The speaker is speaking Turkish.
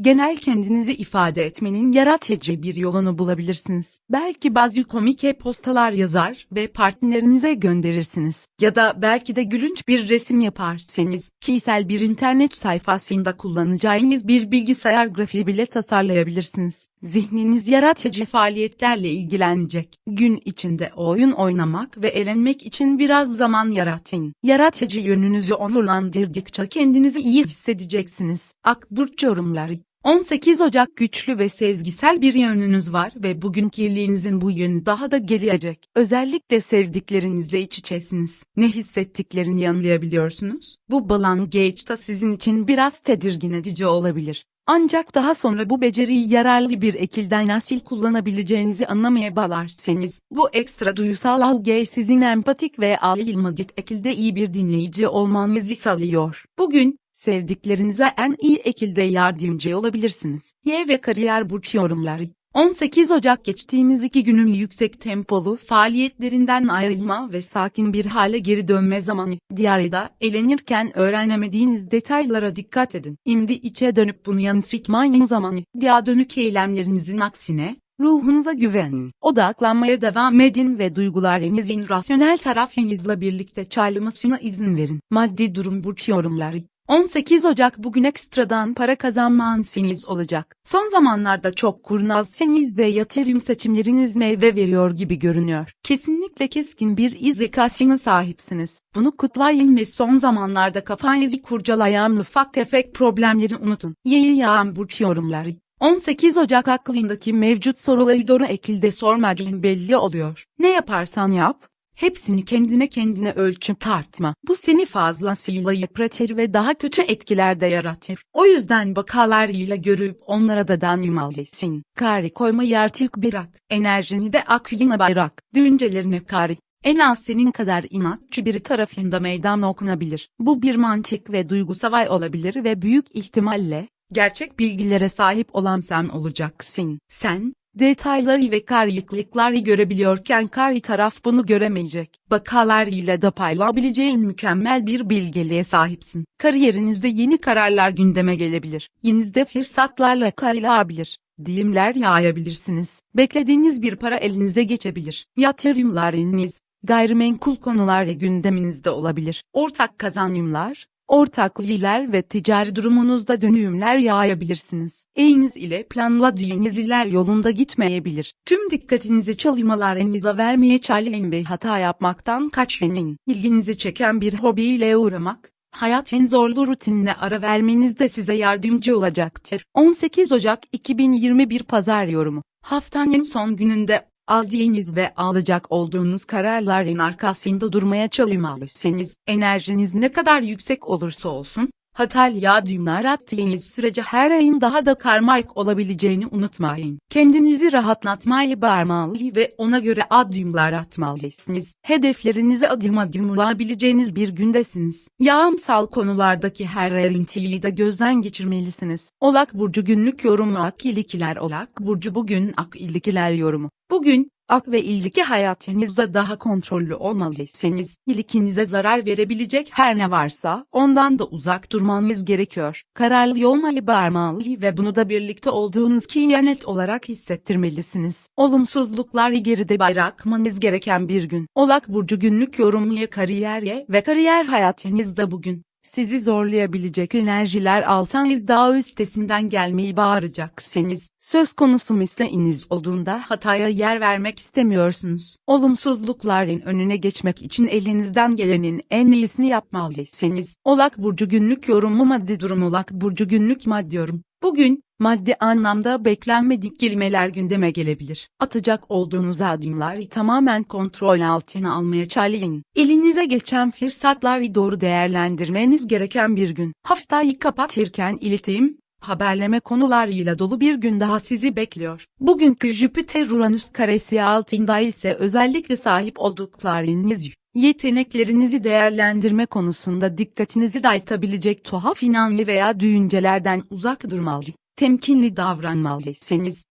genel kendinizi ifade etmenin yaratıcı bir yolunu bulabilirsiniz. Belki bazı komik e-postalar yazar ve partnerinize gönderirsiniz. Ya da belki de gülünç bir resim yaparsınız. Kişisel bir internet sayfasında kullanacağınız bir bilgisayar grafiği bile tasarlayabilirsiniz. Zihniniz yaratıcı faaliyetlerle ilgilenecek. Gün içinde oyun oynamak ve eğlenmek için biraz zaman yaratın. Yaratıcı yönünüzü onurlandırdıkça kendinizi iyi hissedeceksiniz. Akburç yorumları 18 Ocak güçlü ve sezgisel bir yönünüz var ve bugün kirliğinizin bu yönü daha da gelecek. Özellikle sevdiklerinizle iç içesiniz. Ne hissettiklerini anlayabiliyorsunuz. Bu balangeçta sizin için biraz tedirgin edici olabilir. Ancak daha sonra bu beceriyi yararlı bir ekilden nasıl kullanabileceğinizi anlamaya bağlarsanız, bu ekstra duysal algı sizin empatik ve alılmadık ekilde iyi bir dinleyici olmanızı sağlıyor. Bugün, sevdiklerinize en iyi ekilde yardımcı olabilirsiniz. Y ve kariyer burç yorumları 18 Ocak geçtiğimiz iki günün yüksek tempolu faaliyetlerinden ayrılma ve sakin bir hale geri dönme zamanı. Diğerinde eğlenirken öğrenemediğiniz detaylara dikkat edin. Şimdi içe dönüp bunu yansıtmayın zamanı. Diğer dönük eylemlerinizin aksine, Ruhunuza güvenin. Odaklanmaya devam edin ve duygularınızın rasyonel tarafınızla birlikte çağrılmasına izin verin. Maddi durum burç yorumları 18 Ocak bugün ekstradan para kazanmanız olacak. Son zamanlarda çok kurnazsınız ve yatırım seçimleriniz meyve veriyor gibi görünüyor. Kesinlikle keskin bir iz zekasına sahipsiniz. Bunu kutlayın ve son zamanlarda kafanızı kurcalayan ufak tefek problemleri unutun. Yeni yağan burç yorumları 18 Ocak aklındaki mevcut soruları doğru ekilde sormadığın belli oluyor. Ne yaparsan yap, hepsini kendine kendine ölçüp tartma. Bu seni fazlasıyla yıpratır ve daha kötü etkiler de yaratır. O yüzden vakalarıyla görüp onlara da danımalısın. Kari koymayı artık bırak. Enerjini de aklına bayrak. Düşüncelerine kari. En az senin kadar inatçı biri tarafında meydan okunabilir. Bu bir mantık ve duygu savaş olabilir ve büyük ihtimalle gerçek bilgilere sahip olan sen olacaksın. Sen, detayları ve karışıklıkları görebiliyorken karşı taraf bunu göremeyecek. Vakalarıyla da paylaşabileceğin mükemmel bir bilgeliğe sahipsin. Kariyerinizde yeni kararlar gündeme gelebilir. Yenizde fırsatlarla karılayabilir. Dilimler yayabilirsiniz. Beklediğiniz bir para elinize geçebilir. Yatırımlarınız, gayrimenkul konularla gündeminizde olabilir. Ortak kazanımlar, ortaklılar ve ticari durumunuzda dönüümler yayabilirsiniz. Eğiniz ile planladığınız iler yolunda gitmeyebilir. Tüm dikkatinizi çalışmalarınıza vermeye çalışın ve hata yapmaktan kaçının. İlginizi çeken bir hobiyle uğramak, hayatın zorlu rutinine ara vermeniz de size yardımcı olacaktır. 18 Ocak 2021 Pazar yorumu. Haftanın son gününde aldığınız ve alacak olduğunuz kararların arkasında durmaya çalışmalısınız. Enerjiniz ne kadar yüksek olursa olsun, hatalı adımlar attığınız sürece her ayın daha da karmaik olabileceğini unutmayın. Kendinizi rahatlatmayı bağırmalı ve ona göre adımlar atmalısınız. Hedeflerinize adım adım ulaşabileceğiniz bir gündesiniz. Yağımsal konulardaki her ayrıntıyı da gözden geçirmelisiniz. Olak Burcu günlük yorumu Ak ilikiler Olak Burcu bugün Ak ilikiler yorumu. Bugün, ak ve ilgili hayatınızda daha kontrollü olmalısınız. İlkinize zarar verebilecek her ne varsa ondan da uzak durmanız gerekiyor. Kararlı olmayı bağırmalı ve bunu da birlikte olduğunuz kiyanet olarak hissettirmelisiniz. Olumsuzlukları geride bırakmanız gereken bir gün. Olak Burcu günlük yorumuya kariyerye ve kariyer hayatınızda bugün sizi zorlayabilecek enerjiler alsanız daha üstesinden gelmeyi bağıracaksınız. Söz konusu mesleğiniz olduğunda hataya yer vermek istemiyorsunuz. Olumsuzlukların önüne geçmek için elinizden gelenin en iyisini yapmalısınız. Olak Burcu günlük yorumu maddi durum Olak Burcu günlük maddi yorum. Bugün, maddi anlamda beklenmedik kelimeler gündeme gelebilir. Atacak olduğunuz adımları tamamen kontrol altına almaya çalışın. Elinize geçen fırsatları doğru değerlendirmeniz gereken bir gün. Haftayı kapatırken iletişim, haberleme konularıyla dolu bir gün daha sizi bekliyor. Bugünkü Jüpiter-Uranüs karesi altında ise özellikle sahip olduklarınız Yeteneklerinizi değerlendirme konusunda dikkatinizi dağıtabilecek tuhaf inanlı veya düşüncelerden uzak durmalı, temkinli davranmalısınız.